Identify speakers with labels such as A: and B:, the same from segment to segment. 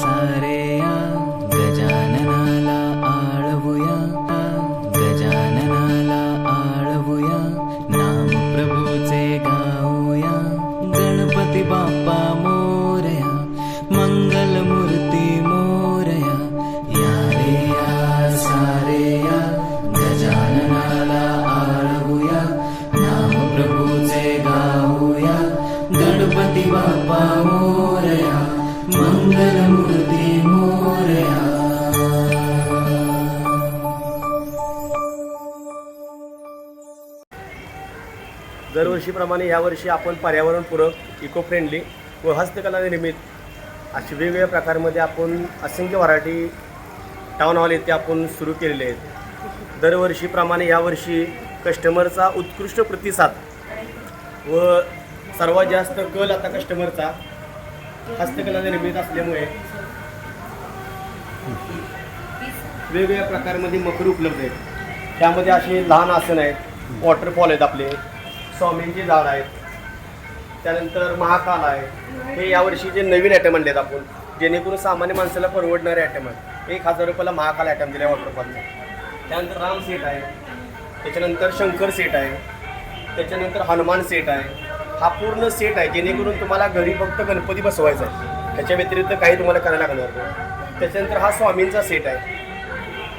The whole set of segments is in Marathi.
A: सारे दरवर्षीप्रमाणे यावर्षी आपण पर्यावरणपूरक इको फ्रेंडली व हस्तकला निर्मित वेगवेगळ्या प्रकारमध्ये आपण असंख्य व्हरायटी टाउन हॉल येथे आपण सुरू केलेले आहेत. दरवर्षीप्रमाणे यावर्षी कस्टमरचा उत्कृष्ट प्रतिसाद व सर्वात जास्त कल आता कस्टमरचा हस्तकला निर्मित असल्यामुळे वेगवेगळ्या प्रकारमध्ये मकर उपलब्ध आहेत. त्यामध्ये असे लहान आसन आहेत वॉटरफॉल आहेत आपले स्वामींचे झाड आहेत. त्यानंतर महाकाल आहे. हे यावर्षी जे नवीन आयटम आणलेत आपण जेणेकरून सामान्य माणसाला परवडणारे आयटम आहेत. एक हजार रुपयाला महाकाल आयटम दिले वॉटरफॉलचा त्यानंतर राम सेट आहे. त्याच्यानंतर शंकर सेट आहे. त्याच्यानंतर हनुमान सेट आहे. हा पूर्ण सेट आहे जेणेकरून तुम्हाला घरी फक्त गणपती बसवायचा आहे. त्याच्या व्यतिरिक्त काही तुम्हाला करायला लागणार नाही. त्याच्यानंतर हा स्वामींचा सेट आहे.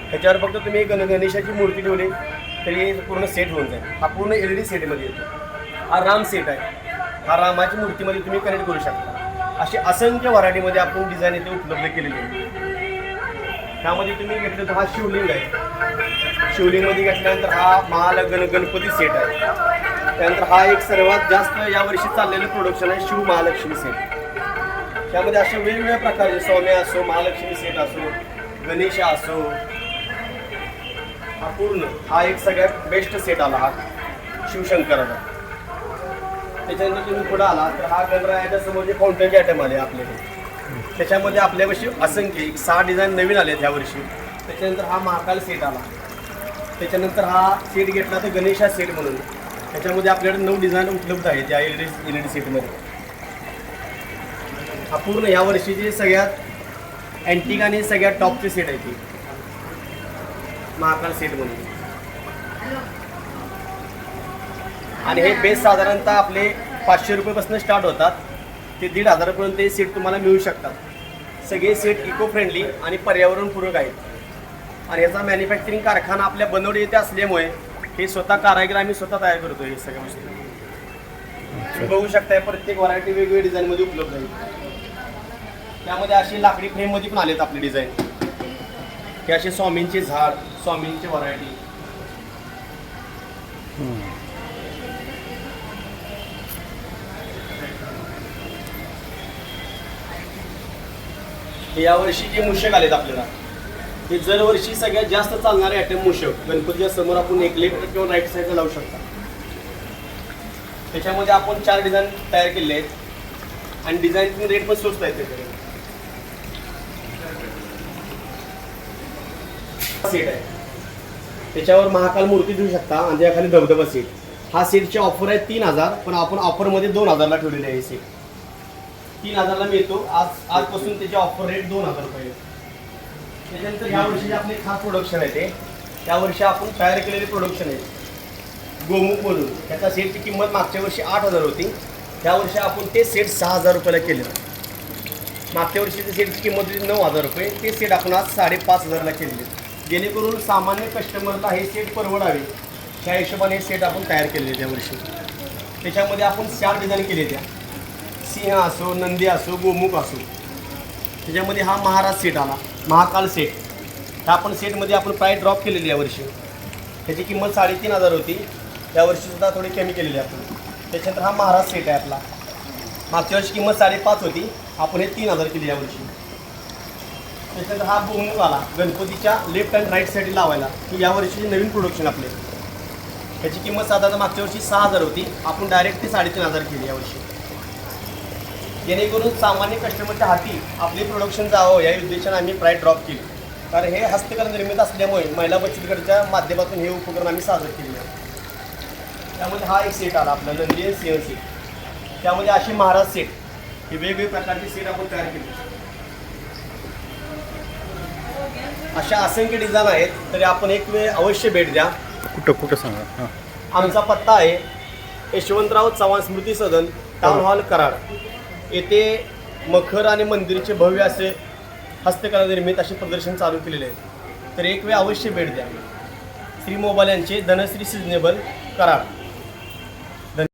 A: ह्याच्यावर फक्त तुम्ही गण गणेशाची मूर्ती ठेवली तरी पूर्ण सेट होऊन जाईल. हा पूर्ण एल डी सेटमध्ये येतो. हा राम सेट आहे. हा रामाची मूर्तीमध्ये तुम्ही कनेक्ट करू शकता. अशी असंख्य व्हरायटीमध्ये आपण डिझाईन इथे उपलब्ध केलेली आहे. त्यामध्ये तुम्ही घेतलं तर हा शिवलिंग आहे. शिवलिंगमध्ये घेतल्यानंतर हा महालगण गणपती सेट आहे. त्यानंतर हा एक सर्वात जास्त यावर्षी चाललेलं प्रोडक्शन आहे शिव महालक्ष्मी सेट त्यामध्ये अशा वेगवेगळ्या प्रकारचे सौम्या असो महालक्ष्मी सेट असो गणेश असो हा पूर्ण हा एक सगळ्यात बेस्ट सेट आला हा शिवशंकराचा त्याच्यानंतर तुम्ही पुढे आला तर हा गणरायाच्या समोर जे फाउंटनचे आयटम आले आपले. त्याच्यामध्ये आपल्यापाशी असंख्य एक सहा डिझाईन नवीन आले ह्या वर्षी. त्याच्यानंतर हा महाकाल सेट आला. त्याच्यानंतर हा सेट घेतला तर गणेशा सेट म्हणून. त्याच्यामध्ये आपल्याकडे नऊ डिझाईन उपलब्ध आहेत या L D L E D सेटमध्ये हा पूर्ण या सगळ्यात अँटिक आणि सगळ्यात टॉपची सेट आहे ती. महाकाल सेट आणि हे बेस साधारणतः आपले पाचशे रुपयेपासून स्टार्ट होतात. ते दीड हजारापर्यंत हे सीट तुम्हाला मिळू शकतात. सगळे सीट इको फ्रेंडली आणि पर्यावरणपूरक आहेत. आणि याचा मॅन्युफॅक्चरिंग कारखाना आपल्या बनवडी येथे असल्यामुळे हे स्वतः कारागीर आम्ही स्वतः तयार करतो हे सगळ्या गोष्टी. तुम्ही बघू शकताय प्रत्येक व्हरायटी वेगवेगळ्या डिझाईनमध्ये उपलब्ध आहे त्यामध्ये अशी लाकडी फ्रेममध्ये पण आलेत आपले डिझाईन हे असे स्वामींचे झाड स्वामींचे व्हरायटी यावर्षी जे मुशक आलेत आपल्याला. हे दरवर्षी सगळ्यात जास्त चालणारे आयटम मूषक गणपतीच्या समोर आपण एक लेफ्ट किंवा राईट साईडला लावू शकता. त्याच्यामध्ये आपण चार डिझाईन तयार केले आहेत. आणि डिझाईन रेट पण स्वस्त आहेत त्याच्याकडे. सेट आहे. त्याच्यावर महाकाल मूर्ती देऊ शकता आणि त्याखाली धबधबा सीट हा सीटची ऑफर आहे तीन हजार पण आपण ऑफरमध्ये दोन हजारला ठेवलेली आहे सीट तीन हजारला मिळतो. आज आजपासून त्याची ऑफर रेट दोन हजार रुपये त्याच्यानंतर या वर्षी जे आपले खास प्रोडक्शन आहे ते त्या वर्षी आपण तयार केलेले प्रोडक्शन आहे गोमुख म्हणून त्याचा सेटची किंमत मागच्या वर्षी आठ हजार होती. त्या वर्षी आपण ते सेट सहा हजार रुपयाला केलं. मागच्या वर्षीचे सेटची किंमत होती नऊ हजार रुपये ते सेट आपण आज साडेपाच हजारला केलेले. जेणेकरून सामान्य कस्टमरला हे सेट परवडावे. त्या हिशोबाने हे सेट आपण तयार केलेले त्या वर्षी. त्याच्यामध्ये आपण चार डिझाईन केले त्या. सिंह असो नंदी असो गोमुख असो. त्याच्यामध्ये हा महाराज सेट आला. महाकाल सेट. ह्या आपण सेटमध्ये आपण प्राईस ड्रॉप केलेली यावर्षी त्याची किंमत साडेतीन हजार होती. यावर्षीसुद्धा थोडी कमी केलेली आपण. त्याच्यानंतर हा महाराज सेट आहे आपला. मागच्या वर्षी किंमत साडेपाच होती. आपण हे तीन हजार केली यावर्षी त्याच्यानंतर हा गोमुख आला. गणपतीच्या लेफ्ट अँड राईट साईड लावायला. ही यावर्षीची नवीन प्रोडक्शन आपले. त्याची किंमत साधारण मागच्या वर्षी सहा हजार होती. आपण डायरेक्ट ते साडेतीन हजार केली यावर्षी जेणेकरून सामान्य कस्टमरच्या हाती आपले प्रोडक्शन जावं या उद्देशाने आम्ही प्राईस ड्रॉप केली. कारण हे हस्तकला निर्मित असल्यामुळे महिला बचत गटाच्या माध्यमातून हे उपक्रम आम्ही साजरे केले. त्यामध्ये हा एक सेट आला आपला नंदी सिंह सेट त्यामध्ये असे महाराज सेट हे वेगवेगळे प्रकारचे सेट आपण तयार केले. अशा असंख्य डिझाईन आहेत तरी आपण एक वेळ अवश्य भेट द्या.
B: कुठं कुठं सांगा?
A: आमचा पत्ता आहे यशवंतराव चव्हाण स्मृती सदन टाउन हॉल कराड. येथे मखर आणि मंदिरचे भव्य असे हस्तकला निर्मित असे प्रदर्शन चालू केलेले आहे. तर एक वेळ अवश्य भेट द्या. श्री मोबाईल यांचे धनश्री सिजनेबल कराड.